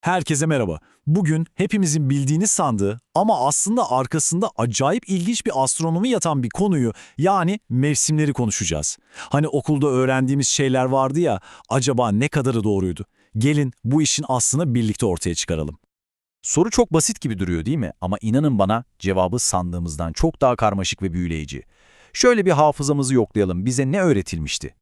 Herkese merhaba. Bugün hepimizin bildiğini sandığı ama aslında arkasında acayip ilginç bir astronomi yatan bir konuyu yani mevsimleri konuşacağız. Hani okulda öğrendiğimiz şeyler vardı ya acaba ne kadarı doğruydu? Gelin bu işin aslını birlikte ortaya çıkaralım. Soru çok basit gibi duruyor değil mi? Ama inanın bana cevabı sandığımızdan çok daha karmaşık ve büyüleyici. Şöyle bir hafızamızı yoklayalım. Bize ne öğretilmişti?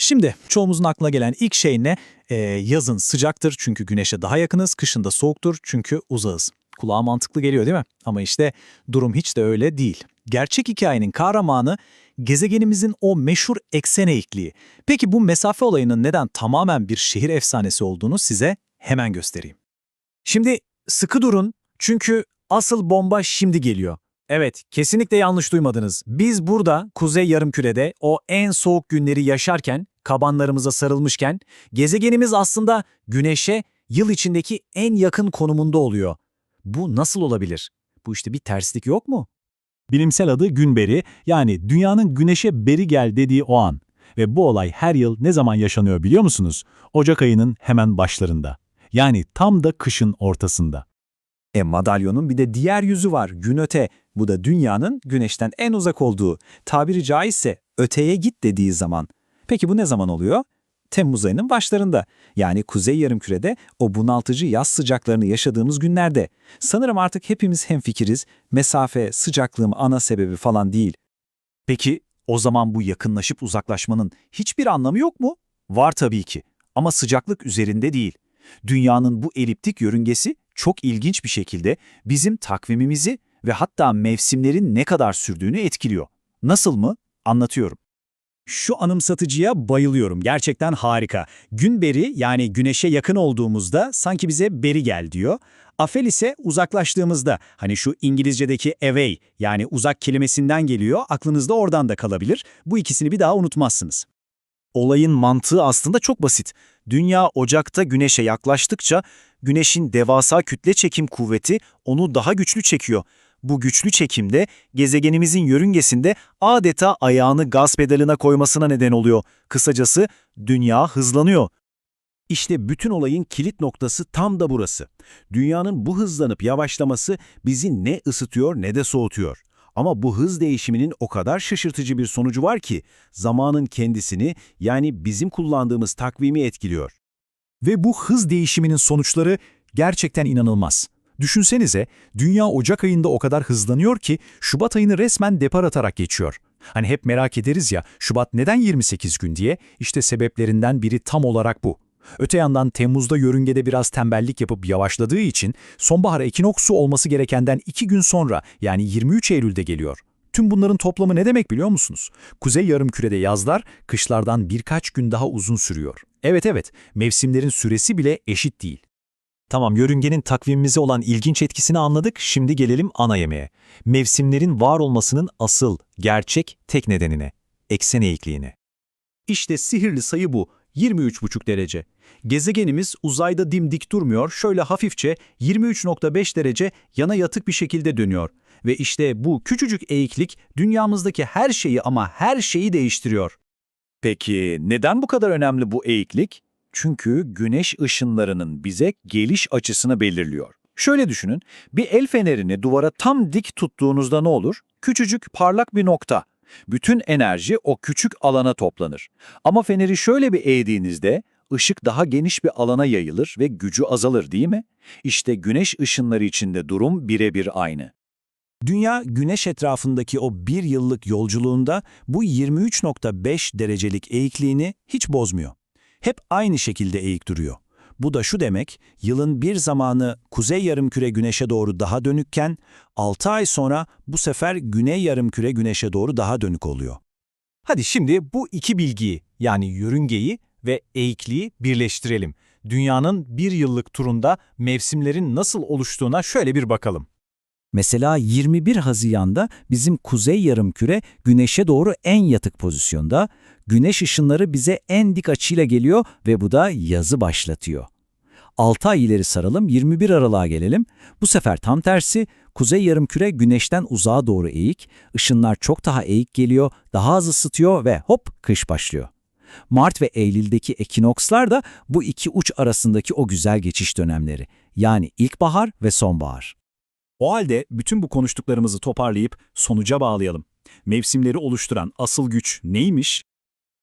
Şimdi çoğumuzun aklına gelen ilk şey ne? Ee, yazın sıcaktır çünkü güneşe daha yakınız, kışın da soğuktur çünkü uzağız. Kulağa mantıklı geliyor değil mi? Ama işte durum hiç de öyle değil. Gerçek hikayenin kahramanı gezegenimizin o meşhur eksen eğikliği. Peki bu mesafe olayının neden tamamen bir şehir efsanesi olduğunu size hemen göstereyim. Şimdi sıkı durun çünkü asıl bomba şimdi geliyor. Evet, kesinlikle yanlış duymadınız. Biz burada Kuzey Yarımküre'de o en soğuk günleri yaşarken, kabanlarımıza sarılmışken, gezegenimiz aslında Güneş'e yıl içindeki en yakın konumunda oluyor. Bu nasıl olabilir? Bu işte bir terslik yok mu? Bilimsel adı günberi yani dünyanın güneşe beri gel dediği o an. Ve bu olay her yıl ne zaman yaşanıyor biliyor musunuz? Ocak ayının hemen başlarında. Yani tam da kışın ortasında. E madalyonun bir de diğer yüzü var, gün öte. Bu da dünyanın güneşten en uzak olduğu, tabiri caizse öteye git dediği zaman. Peki bu ne zaman oluyor? Temmuz ayının başlarında. Yani kuzey yarımkürede o bunaltıcı yaz sıcaklarını yaşadığımız günlerde. Sanırım artık hepimiz hemfikiriz. Mesafe, sıcaklığın ana sebebi falan değil. Peki o zaman bu yakınlaşıp uzaklaşmanın hiçbir anlamı yok mu? Var tabii ki ama sıcaklık üzerinde değil. Dünyanın bu eliptik yörüngesi çok ilginç bir şekilde bizim takvimimizi ve hatta mevsimlerin ne kadar sürdüğünü etkiliyor. Nasıl mı? Anlatıyorum. Şu anımsatıcıya bayılıyorum. Gerçekten harika. Gün beri yani güneşe yakın olduğumuzda sanki bize beri gel diyor. Afel ise uzaklaştığımızda hani şu İngilizce'deki away yani uzak kelimesinden geliyor. Aklınızda oradan da kalabilir. Bu ikisini bir daha unutmazsınız. Olayın mantığı aslında çok basit. Dünya Ocak'ta Güneş'e yaklaştıkça Güneş'in devasa kütle çekim kuvveti onu daha güçlü çekiyor. Bu güçlü çekimde gezegenimizin yörüngesinde adeta ayağını gaz pedalına koymasına neden oluyor. Kısacası dünya hızlanıyor. İşte bütün olayın kilit noktası tam da burası. Dünyanın bu hızlanıp yavaşlaması bizi ne ısıtıyor ne de soğutuyor. Ama bu hız değişiminin o kadar şaşırtıcı bir sonucu var ki zamanın kendisini yani bizim kullandığımız takvimi etkiliyor. Ve bu hız değişiminin sonuçları gerçekten inanılmaz. Düşünsenize, dünya Ocak ayında o kadar hızlanıyor ki Şubat ayını resmen depar atarak geçiyor. Hani hep merak ederiz ya, Şubat neden 28 gün diye, işte sebeplerinden biri tam olarak bu. Öte yandan Temmuz'da yörüngede biraz tembellik yapıp yavaşladığı için sonbahar ekinoksu olması gerekenden 2 gün sonra yani 23 Eylül'de geliyor. Tüm bunların toplamı ne demek biliyor musunuz? Kuzey yarımkürede yazlar kışlardan birkaç gün daha uzun sürüyor. Evet evet, mevsimlerin süresi bile eşit değil. Tamam, yörüngenin takvimimize olan ilginç etkisini anladık, şimdi gelelim ana yemeğe. Mevsimlerin var olmasının asıl, gerçek, tek nedenine, eksen eğikliğine. İşte sihirli sayı bu. 23,5 derece. Gezegenimiz uzayda dimdik durmuyor, şöyle hafifçe 23,5 derece yana yatık bir şekilde dönüyor. Ve işte bu küçücük eğiklik dünyamızdaki her şeyi ama her şeyi değiştiriyor. Peki neden bu kadar önemli bu eğiklik? Çünkü güneş ışınlarının bize geliş açısını belirliyor. Şöyle düşünün, bir el fenerini duvara tam dik tuttuğunuzda ne olur? Küçücük parlak bir nokta. Bütün enerji o küçük alana toplanır. Ama feneri şöyle bir eğdiğinizde ışık daha geniş bir alana yayılır ve gücü azalır değil mi? İşte güneş ışınları içinde durum birebir aynı. Dünya güneş etrafındaki o bir yıllık yolculuğunda bu 23.5 derecelik eğikliğini hiç bozmuyor. Hep aynı şekilde eğik duruyor. Bu da şu demek, yılın bir zamanı kuzey yarımküre güneşe doğru daha dönükken, 6 ay sonra bu sefer güney yarımküre güneşe doğru daha dönük oluyor. Hadi şimdi bu iki bilgiyi yani yörüngeyi ve eğikliği birleştirelim. Dünyanın bir yıllık turunda mevsimlerin nasıl oluştuğuna şöyle bir bakalım. Mesela 21 Haziran'da bizim kuzey yarımküre güneşe doğru en yatık pozisyonda, güneş ışınları bize en dik açıyla geliyor ve bu da yazı başlatıyor. 6 ay ileri saralım 21 Aralık'a gelelim. Bu sefer tam tersi kuzey yarımküre güneşten uzağa doğru eğik, ışınlar çok daha eğik geliyor, daha az ısıtıyor ve hop kış başlıyor. Mart ve Eylül'deki ekinokslar da bu iki uç arasındaki o güzel geçiş dönemleri. Yani ilkbahar ve sonbahar. O halde bütün bu konuştuklarımızı toparlayıp sonuca bağlayalım. Mevsimleri oluşturan asıl güç neymiş?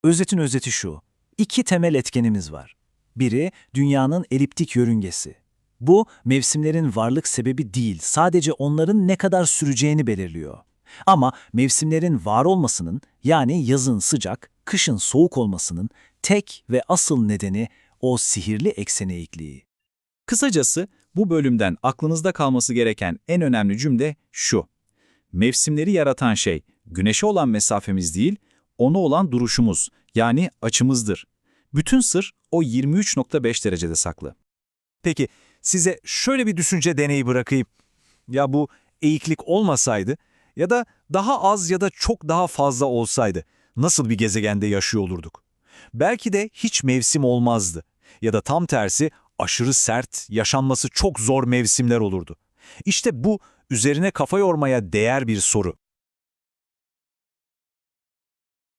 Özetin özeti şu. İki temel etkenimiz var. Biri dünyanın eliptik yörüngesi. Bu mevsimlerin varlık sebebi değil, sadece onların ne kadar süreceğini belirliyor. Ama mevsimlerin var olmasının yani yazın sıcak, kışın soğuk olmasının tek ve asıl nedeni o sihirli eksen eğikliği. Kısacası bu bölümden aklınızda kalması gereken en önemli cümle şu. Mevsimleri yaratan şey güneşe olan mesafemiz değil, ona olan duruşumuz yani açımızdır. Bütün sır o 23.5 derecede saklı. Peki size şöyle bir düşünce deneyi bırakayım. Ya bu eğiklik olmasaydı ya da daha az ya da çok daha fazla olsaydı nasıl bir gezegende yaşıyor olurduk? Belki de hiç mevsim olmazdı. Ya da tam tersi aşırı sert, yaşanması çok zor mevsimler olurdu. İşte bu üzerine kafa yormaya değer bir soru.